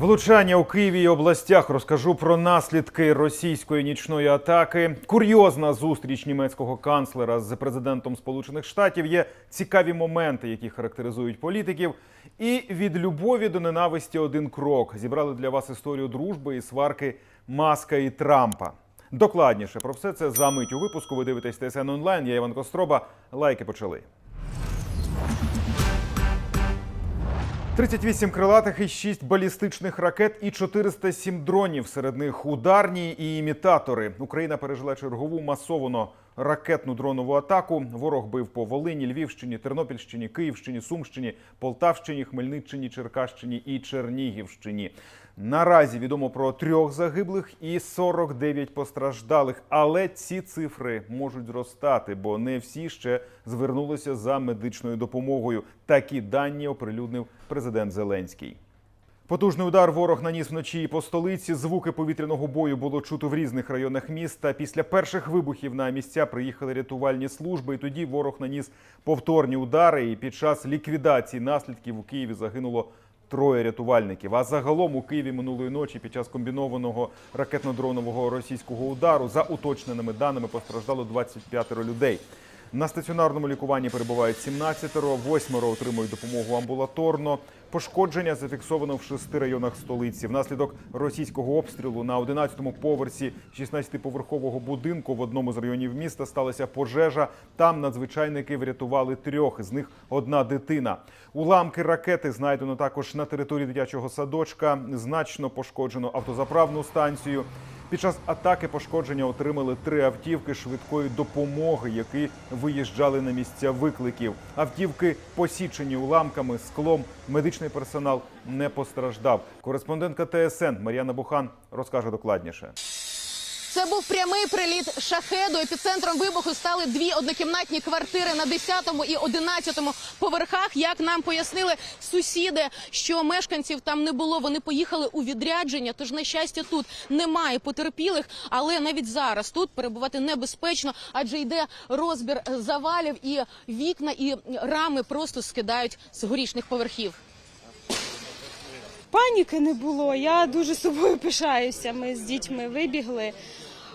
Влучання у Києві і областях розкажу про наслідки російської нічної атаки. Курйозна зустріч німецького канцлера з президентом Сполучених Штатів. Є цікаві моменти, які характеризують політиків. І від любові до ненависті один крок. Зібрали для вас історію дружби і сварки Маска і Трампа. Докладніше про все це за мить у випуску. Ви дивитесь ТСН онлайн. Я Іван Костроба. Лайки почали. 38 крилатих і 6 балістичних ракет і 407 дронів. Серед них ударні і імітатори. Україна пережила чергову масовану ракетну дронову атаку. Ворог бив по Волині, Львівщині, Тернопільщині, Київщині, Сумщині, Полтавщині, Хмельниччині, Черкащині і Чернігівщині. Наразі відомо про трьох загиблих і 49 постраждалих. Але ці цифри можуть зростати, бо не всі ще звернулися за медичною допомогою. Такі дані оприлюднив президент Зеленський. Потужний удар ворог наніс вночі по столиці. Звуки повітряного бою було чути в різних районах міста. Після перших вибухів на місця приїхали рятувальні служби. І тоді ворог наніс повторні удари. І під час ліквідації наслідків у Києві загинуло троє рятувальників. А загалом у Києві минулої ночі під час комбінованого ракетно-дронового російського удару за уточненими даними постраждало 25 людей. На стаціонарному лікуванні перебувають 17, восьмеро отримують допомогу амбулаторно. Пошкодження зафіксовано в шести районах столиці. Внаслідок російського обстрілу на 11-му поверсі 16-поверхового будинку в одному з районів міста сталася пожежа. Там надзвичайники врятували трьох, з них одна дитина. Уламки ракети знайдено також на території дитячого садочка. Значно пошкоджено автозаправну станцію. Під час атаки пошкодження отримали три автівки швидкої допомоги, які виїжджали на місця викликів. Автівки посічені уламками, склом. Медичний персонал не постраждав. Кореспондентка ТСН Мар'яна Бухан розкаже докладніше. Це був прямий приліт шахеду. Епіцентром вибуху стали дві однокімнатні квартири на 10-му і 11-му поверхах. Як нам пояснили сусіди, що мешканців там не було. Вони поїхали у відрядження. Тож, на щастя, тут немає потерпілих, але навіть зараз тут перебувати небезпечно, адже йде розбір завалів і вікна і рами просто скидають з горішних поверхів. Паніки не було. Я дуже собою пишаюся. Ми з дітьми вибігли,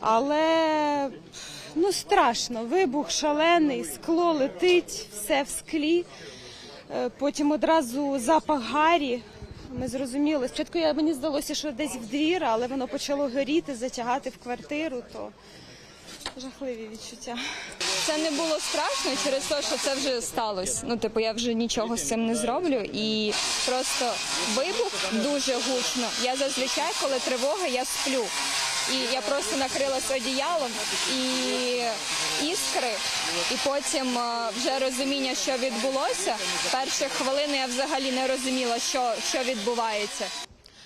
але ну страшно. Вибух шалений, скло летить, все в склі. Е, Потім одразу запах гарі. Ми зрозуміли. Спочатку я мені здалося, що десь в двір, але воно почало горіти, затягати в квартиру. То жахливі відчуття. Це не було страшно через те, що це вже сталося. Ну, типу, я вже нічого з цим не зроблю. І просто вибух дуже гучно. Я зазвичай, коли тривога, я сплю. І я просто накрилася одіялом і іскри, і потім е, вже розуміння, що відбулося. Перші хвилини я взагалі не розуміла, що, що відбувається.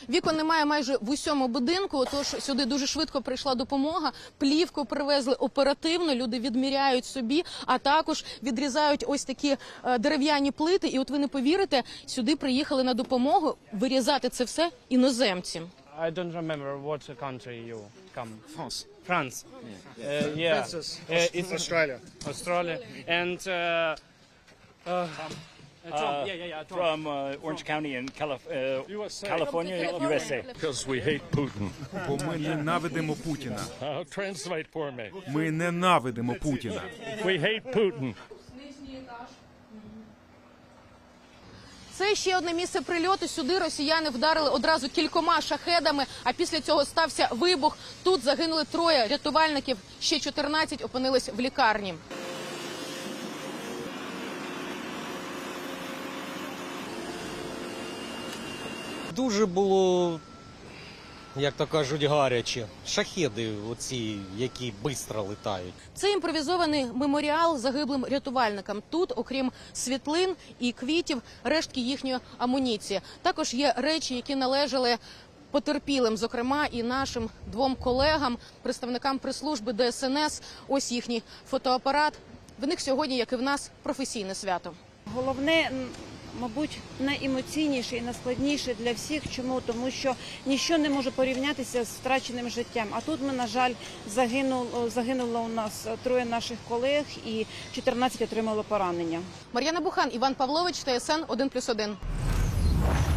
Вікон немає майже в усьому будинку. Тож сюди дуже швидко прийшла допомога. Плівку привезли оперативно. Люди відміряють собі, а також відрізають ось такі е, дерев'яні плити. І от ви не повірите, сюди приїхали на допомогу вирізати це все іноземці. I don't remember what country you come. France. France. Uh, yeah. Princess. Uh, it's Australia. Australia. And uh, uh, uh, Trump. yeah, yeah, yeah. Trump. from uh, Orange County in Calif- uh, USA. California, USA. Because we hate Putin. Бо ми ненавидимо Путіна. Uh, translate for me. Ми ненавидимо Путіна. We hate Putin. Це ще одне місце прильоту. Сюди росіяни вдарили одразу кількома шахедами. А після цього стався вибух. Тут загинули троє рятувальників. Ще 14 опинились в лікарні. Дуже було, як то кажуть, гаряче. Шахеди, оці, які швидко летають. Це імпровізований меморіал загиблим рятувальникам. Тут, окрім світлин і квітів, рештки їхньої амуніції. Також є речі, які належали потерпілим, зокрема і нашим двом колегам, представникам прес-служби ДСНС. Ось їхній фотоапарат. В них сьогодні, як і в нас, професійне свято. Головне, мабуть, найемоційніше і найскладніше для всіх. Чому? Тому що ніщо не може порівнятися з втраченим життям. А тут ми, на жаль, загинуло, загинуло у нас троє наших колег і 14 отримало поранення. Мар'яна Бухан, Іван Павлович, ТСН 1+,1.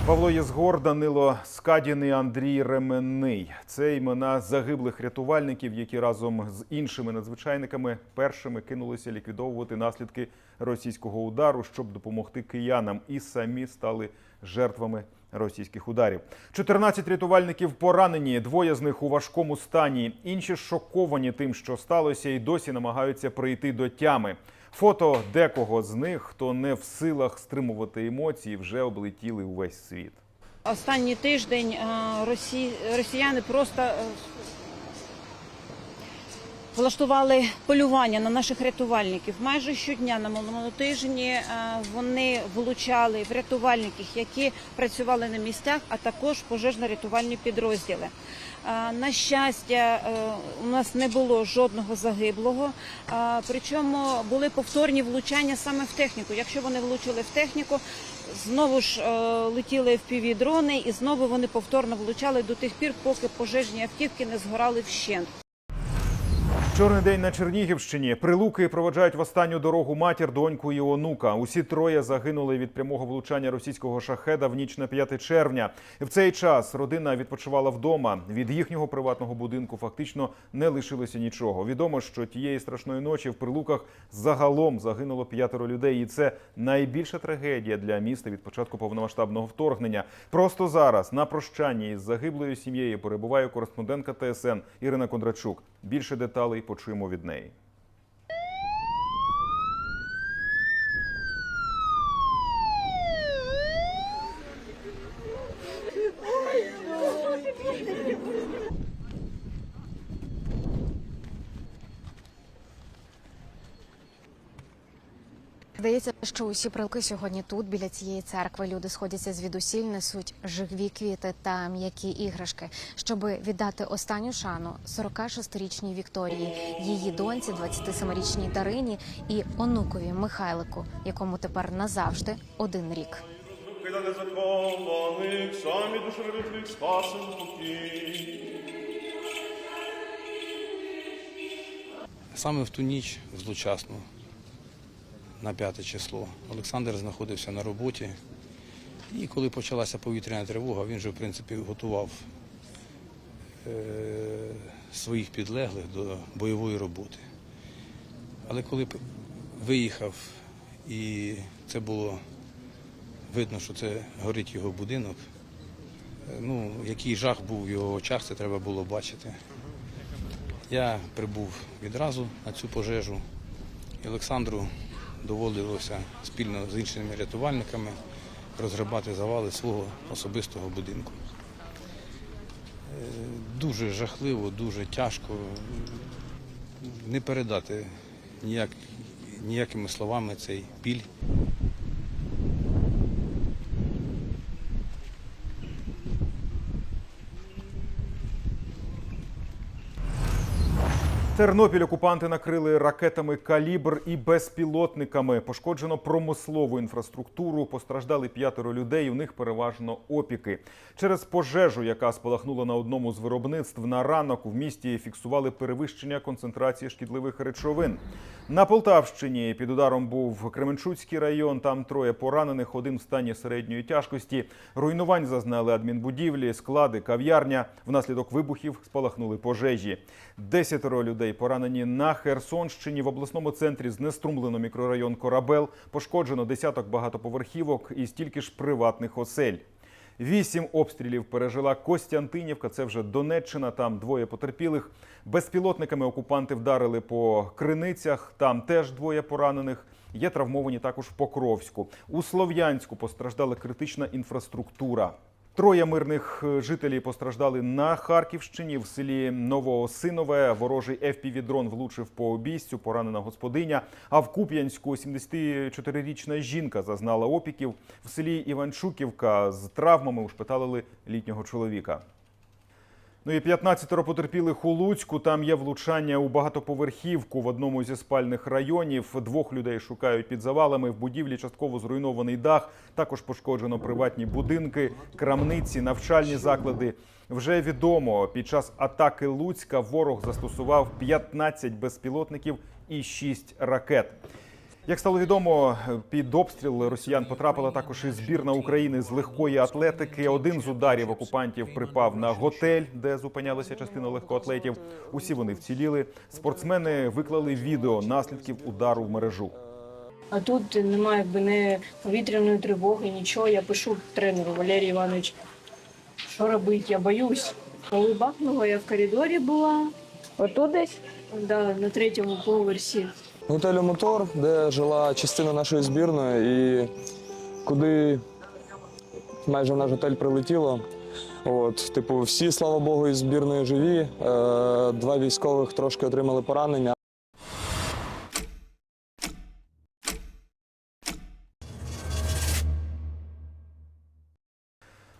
Павло Єзгор, Данило Скадін Андрій Ременний. Це імена загиблих рятувальників, які разом з іншими надзвичайниками першими кинулися ліквідовувати наслідки російського удару, щоб допомогти киянам, і самі стали жертвами російських ударів. 14 рятувальників поранені, двоє з них у важкому стані. Інші шоковані тим, що сталося, і досі намагаються прийти до тями. Фото декого з них, хто не в силах стримувати емоції, вже облетіли увесь світ. Останній тиждень е, росі... росіяни просто е, влаштували полювання на наших рятувальників. Майже щодня на минулому тижні е, вони влучали в рятувальників, які працювали на місцях, а також пожежно-рятувальні підрозділи. Е, На щастя, е, у нас не було жодного загиблого. Причому були повторні влучання саме в техніку. Якщо вони влучили в техніку, знову ж летіли в дрони і знову вони повторно влучали до тих пір, поки пожежні автівки не згорали вщент. Чорний день на Чернігівщині. Прилуки проводжають в останню дорогу матір, доньку і онука. Усі троє загинули від прямого влучання російського шахеда в ніч на 5 червня. В цей час родина відпочивала вдома. Від їхнього приватного будинку фактично не лишилося нічого. Відомо, що тієї страшної ночі в Прилуках загалом загинуло п'ятеро людей, і це найбільша трагедія для міста від початку повномасштабного вторгнення. Просто зараз на прощанні із загиблою сім'єю перебуває кореспондентка ТСН Ірина Кондрачук. Більше деталей почуємо від неї. Здається, що усі прилки сьогодні тут, біля цієї церкви. Люди сходяться звідусіль, несуть живі квіти та м'які іграшки, щоб віддати останню шану 46-річній Вікторії, її доньці, 27-річній Дарині і онукові Михайлику, якому тепер назавжди один рік. Самі. Саме в ту ніч злочасну, на 5 число, Олександр знаходився на роботі. І коли почалася повітряна тривога, він вже в принципі готував е, своїх підлеглих до бойової роботи. Але коли виїхав, і це було видно, що це горить його будинок, е, ну, який жах був в його очах, це треба було бачити. Я прибув відразу на цю пожежу. І Олександру доводилося спільно з іншими рятувальниками розгребати завали свого особистого будинку. Е, Дуже жахливо, дуже тяжко. Не передати ніяк, ніякими словами цей біль. Тернопіль окупанти накрили ракетами калібр і безпілотниками. Пошкоджено промислову інфраструктуру. Постраждали п'ятеро людей. У них переважно опіки. Через пожежу, яка спалахнула на одному з виробництв на ранок, в місті фіксували перевищення концентрації шкідливих речовин. На Полтавщині під ударом був Кременчуцький район. Там троє поранених, один в стані середньої тяжкості. Руйнувань зазнали адмінбудівлі, склади, кав'ярня. Внаслідок вибухів спалахнули пожежі. Десятеро людей поранені на Херсонщині. В обласному центрі знеструмлено мікрорайон Корабел. Пошкоджено десяток багатоповерхівок і стільки ж приватних осель. Вісім обстрілів пережила Костянтинівка. Це вже Донеччина. Там двоє потерпілих. Безпілотниками окупанти вдарили по криницях. Там теж двоє поранених. Є травмовані також в Покровську. У Слов'янську постраждала критична інфраструктура. Троє мирних е, жителів постраждали на Харківщині в селі Новоосинове. Ворожий FPV-дрон влучив по обійстю, поранена господиня. А в Куп'янську 74-річна жінка зазнала опіків. В селі Іванчуківка з травмами ушпиталили літнього чоловіка. Ну і 15 потерпілих у Луцьку. Там є влучання у багатоповерхівку в одному зі спальних районів. Двох людей шукають під завалами. В будівлі частково зруйнований дах. Також пошкоджено приватні будинки, крамниці, навчальні заклади. Вже відомо, під час атаки Луцька ворог застосував 15 безпілотників і 6 ракет. Як стало відомо, під обстріл росіян потрапила також і збірна України з легкої атлетики. Один з ударів окупантів припав на готель, де зупинялася частина легкоатлетів. Усі вони вціліли. Спортсмени виклали відео наслідків удару в мережу. А тут немає якби не повітряної тривоги, нічого. Я пишу тренеру Валерій Іванович, що робити, я боюсь. Коли бахнуло, я в коридорі була. Отут десь? Да, на третьому поверсі. Готелю Мотор, де жила частина нашої збірної, і куди майже в наш готель прилетіло. От, типу, всі, слава Богу, із збірної живі. Е, два військових трошки отримали поранення.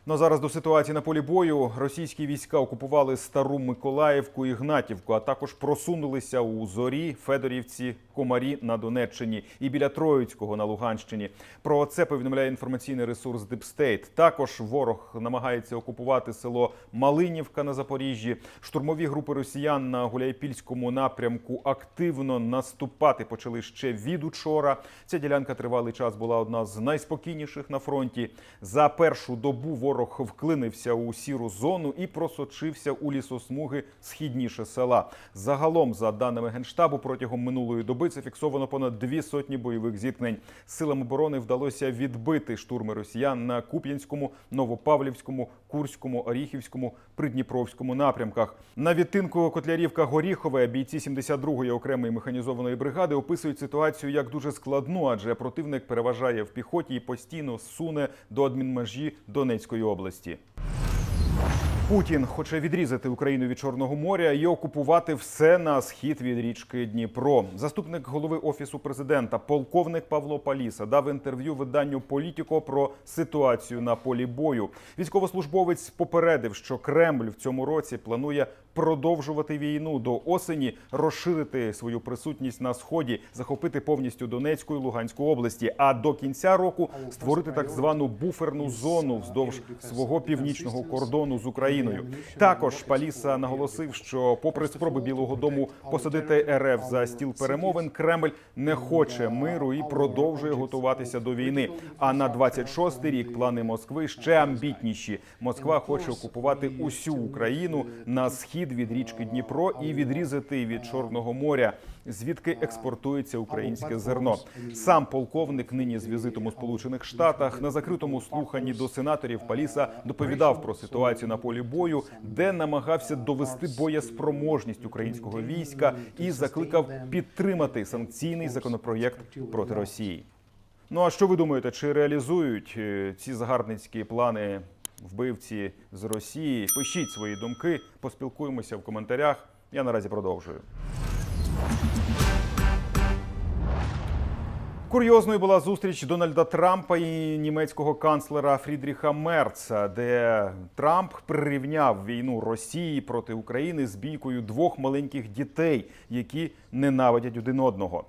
Ну а зараз до ситуації на полі бою. Російські війська окупували стару Миколаївку і Гнатівку, а також просунулися у Зорі, Федорівці, Комарі на Донеччині і біля Троїцького на Луганщині. Про це повідомляє інформаційний ресурс Дипстейт. Також ворог намагається окупувати село Малинівка на Запоріжжі. Штурмові групи росіян на Гуляйпільському напрямку активно наступати почали ще від учора. Ця ділянка тривалий час була одна з найспокійніших на фронті. За першу добу ворог вклинився у сіру зону і просочився у лісосмуги східніше села. Загалом, за даними генштабу, протягом минулої доби зафіксовано понад дві сотні бойових зіткнень. Силам оборони вдалося відбити штурми росіян на Куп'янському, Новопавлівському, Курському, Оріхівському, Придніпровському напрямках. На відтинку Котлярівка Горіхове бійці 72-ї окремої механізованої бригади описують ситуацію як дуже складну, адже противник переважає в піхоті і постійно суне до адмінмежі Донецької області. Путін хоче відрізати Україну від Чорного моря і окупувати все на схід від річки Дніпро. Заступник голови офісу президента, полковник Павло Паліса, дав інтерв'ю виданню Політіко про ситуацію на полі бою. Військовослужбовець попередив, що Кремль в цьому році планує продовжувати війну до осені, розширити свою присутність на сході, захопити повністю Донецьку і Луганську області. А до кінця року створити так звану буферну зону вздовж свого північного кордону з Україною. Також Паліса наголосив, що, попри спроби Білого Дому посадити РФ за стіл перемовин, Кремль не хоче миру і продовжує готуватися до війни. А на 26-й рік плани Москви ще амбітніші. Москва хоче окупувати усю Україну на схід від річки Дніпро і відрізати від Чорного моря, звідки експортується українське зерно. Сам полковник нині з візитом у Сполучених Штатах на закритому слуханні до сенаторів Паліса доповідав про ситуацію на полі бою, де намагався довести боєспроможність українського війська і закликав підтримати санкційний законопроєкт проти Росії. Ну а що ви думаєте, чи реалізують е, ці загарбницькі плани вбивці з Росії? Пишіть свої думки, поспілкуємося в коментарях. Я наразі продовжую. Курйозною була зустріч Дональда Трампа і німецького канцлера Фрідріха Мерца, де Трамп прирівняв війну Росії проти України з бійкою двох маленьких дітей, які ненавидять один одного.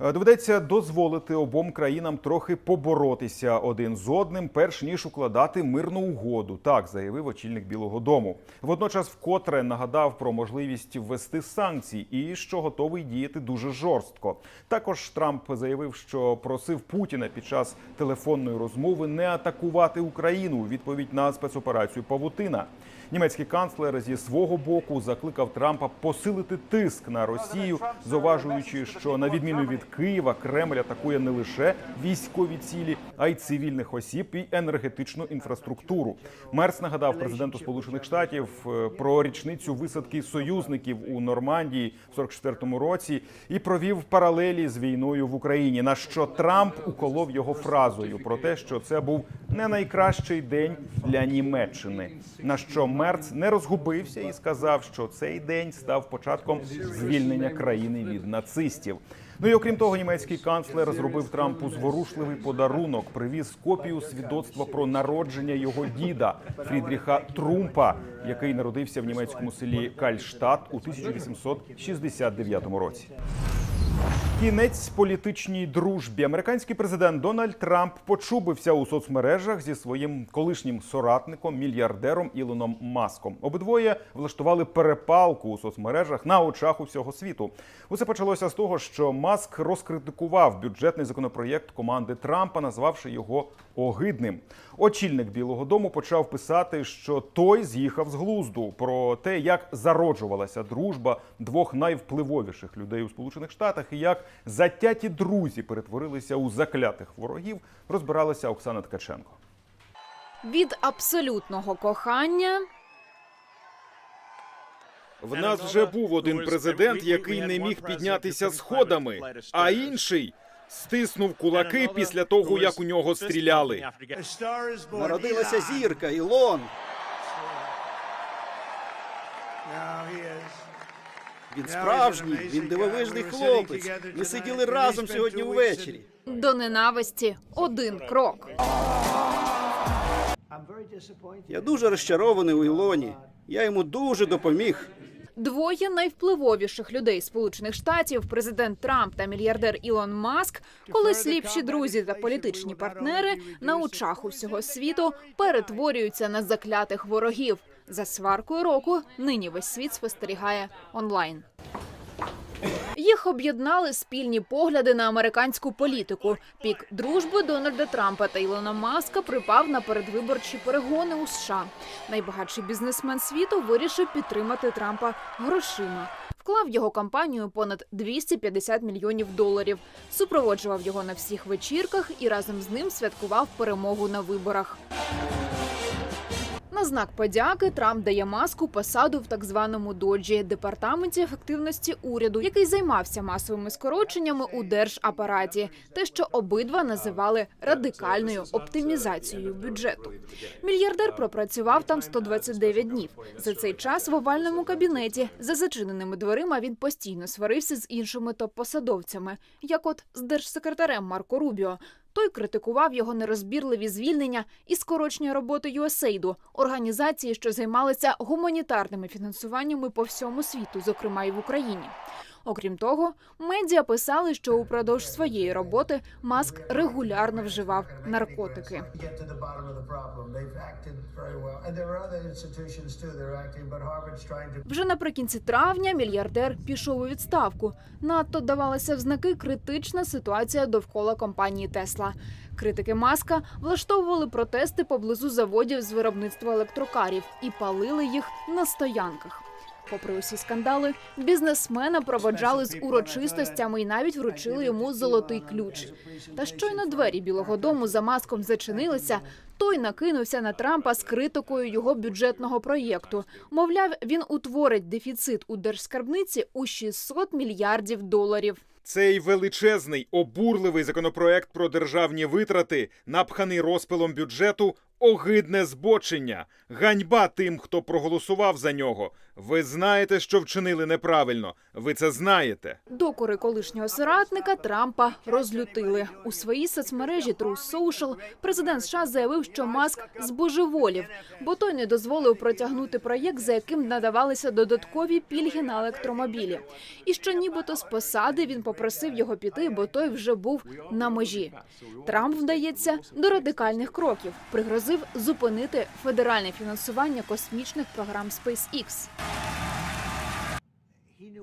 Е, Доведеться дозволити обом країнам трохи поборотися один з одним, перш ніж укладати мирну угоду. Так заявив очільник Білого Дому. Водночас, вкотре нагадав про можливість ввести санкції і що готовий діяти дуже жорстко. Також Трамп заявив, що просив Путіна під час телефонної розмови не атакувати Україну у відповідь на спецоперацію Павутина. Німецький канцлер зі свого боку закликав Трампа посилити тиск на Росію, зауважуючи, що на відміну від Києва Кремль атакує не лише військові цілі, а й цивільних осіб і енергетичну інфраструктуру. Мерц нагадав президенту Сполучених Штатів е, про річницю висадки союзників у Нормандії в 44-му році і провів паралелі з війною в Україні. На що Трамп уколов його фразою про те, що це був не найкращий день для Німеччини. На що Мерц не розгубився і сказав, що цей день став початком звільнення країни від нацистів. Ну і окрім того, німецький канцлер зробив Трампу зворушливий подарунок. Привіз копію свідоцтва про народження його діда Фрідріха Трумпа, який народився в німецькому селі Кальштадт у 1869 році. Кінець політичній дружбі. Американський президент Дональд Трамп почубився у соцмережах зі своїм колишнім соратником, мільярдером Ілоном Маском. Обидвоє влаштували перепалку у соцмережах на очах усього світу. Усе почалося з того, що Маск розкритикував бюджетний законопроєкт команди Трампа, назвавши його огидним. Очільник Білого Дому почав писати, що той з'їхав з глузду про те, як зароджувалася дружба двох найвпливовіших людей у Сполучених Штатах і як затяті друзі перетворилися у заклятих ворогів. Розбиралася Оксана Ткаченко. Від абсолютного кохання В нас вже був один президент, який не міг піднятися сходами, а інший стиснув кулаки після того, як у нього стріляли. Народилася зірка, Ілон. Він справжній, він дивовижний хлопець. Ми сиділи разом сьогодні ввечері. до ненависті один крок. Я дуже розчарований у Ілоні. Я йому дуже допоміг. Двоє найвпливовіших людей Сполучених Штатів, президент Трамп та мільярдер Ілон Маск, колись ліпші друзі та політичні партнери на очах усього світу перетворюються на заклятих ворогів. За сваркою року нині весь світ спостерігає онлайн. Їх об'єднали спільні погляди на американську політику. Пік дружби Дональда Трампа та Ілона Маска припав на передвиборчі перегони у США. Найбагатший бізнесмен світу вирішив підтримати Трампа грошима. Вклав його кампанію понад 250 мільйонів доларів, супроводжував його на всіх вечірках і разом з ним святкував перемогу на виборах. На знак подяки Трамп дає маску посаду в так званому доджі департаменті ефективності уряду, який займався масовими скороченнями у держапараті, те, що обидва називали радикальною оптимізацією бюджету. Мільярдер пропрацював там 129 днів. За цей час в овальному кабінеті за зачиненими дверима він постійно сварився з іншими топ-посадовцями, як от з держсекретарем Марко Рубіо. Той критикував його нерозбірливі звільнення і скорочення роботи USAID, організації, що займалися гуманітарними фінансуваннями по всьому світу, зокрема і в Україні. Окрім того, медіа писали, що упродовж своєї роботи Маск регулярно вживав наркотики. Вже наприкінці травня мільярдер пішов у відставку. Надто давалася в знаки критична ситуація довкола компанії Тесла. Критики маска влаштовували протести поблизу заводів з виробництва електрокарів і палили їх на стоянках. Попри усі скандали, бізнесмена проводжали з урочистостями і навіть вручили йому золотий ключ. Та щойно двері Білого Дому за маском зачинилися. Той накинувся на Трампа з критикою його бюджетного проєкту. Мовляв, він утворить дефіцит у держскарбниці у 600 мільярдів доларів. Цей величезний обурливий законопроект про державні витрати, напханий розпилом бюджету, огидне збочення, ганьба тим, хто проголосував за нього. Ви знаєте, що вчинили неправильно. Ви це знаєте. Докори колишнього соратника Трампа розлютили у своїй соцмережі True Social Президент США заявив, що Маск збожеволів, бо той не дозволив протягнути проєкт, за яким надавалися додаткові пільги на електромобілі. І що, нібито з посади він попросив його піти, бо той вже був на межі. Трамп вдається до радикальних кроків. Пригрозив зупинити федеральне фінансування космічних програм SpaceX.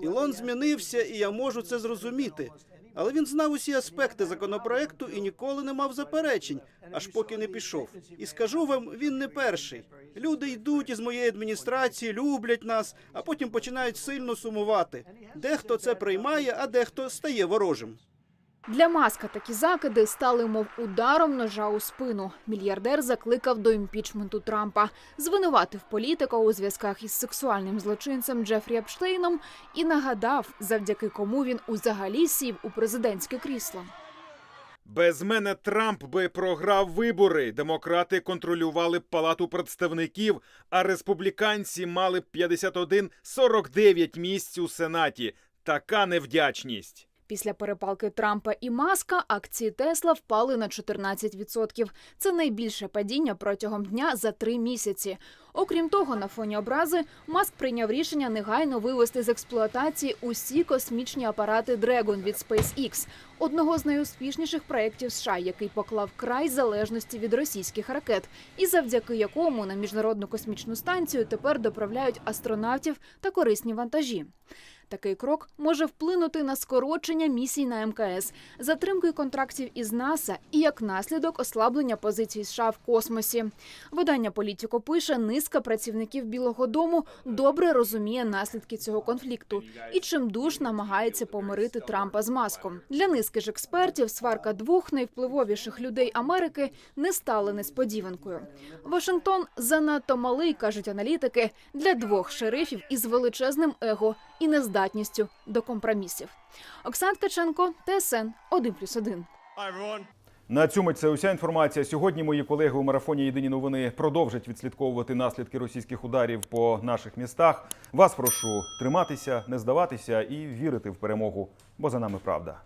Ілон змінився, і я можу це зрозуміти. Але він знав усі аспекти законопроекту і ніколи не мав заперечень, аж поки не пішов. І скажу вам, він не перший. Люди йдуть із моєї адміністрації, люблять нас, а потім починають сильно сумувати. Дехто це приймає, а дехто стає ворожим. Для маска такі закиди стали мов ударом ножа у спину. Мільярдер закликав до імпічменту Трампа, звинуватив політика у зв'язках із сексуальним злочинцем Джефрі Епштейном і нагадав, завдяки кому він узагалі сів у президентське крісло. Без мене Трамп би програв вибори. Демократи контролювали палату представників, а республіканці мали б 51-49 місць у сенаті. Така невдячність. Після перепалки Трампа і Маска акції Тесла впали на 14%. Це найбільше падіння протягом дня за три місяці. Окрім того, на фоні образи Маск прийняв рішення негайно вивести з експлуатації усі космічні апарати Dragon від SpaceX, одного з найуспішніших проєктів США, який поклав край залежності від російських ракет, і завдяки якому на міжнародну космічну станцію тепер доправляють астронавтів та корисні вантажі. Такий крок може вплинути на скорочення місій на МКС, затримки контрактів із НАСА і як наслідок ослаблення позицій США в космосі. Видання Політіко пише, низка працівників Білого Дому добре розуміє наслідки цього конфлікту і чимдуж намагається помирити Трампа з маском. Для низки ж експертів сварка двох найвпливовіших людей Америки не стала несподіванкою. Вашингтон занадто малий, кажуть аналітики, для двох шерифів із величезним его і нездатністю до компромісів. Оксан Ткаченко, ТСН 1+,1. На цьому це уся інформація. Сьогодні мої колеги у марафоні Єдині новини продовжать відслідковувати наслідки російських ударів по наших містах. Вас прошу триматися, не здаватися і вірити в перемогу, бо за нами правда.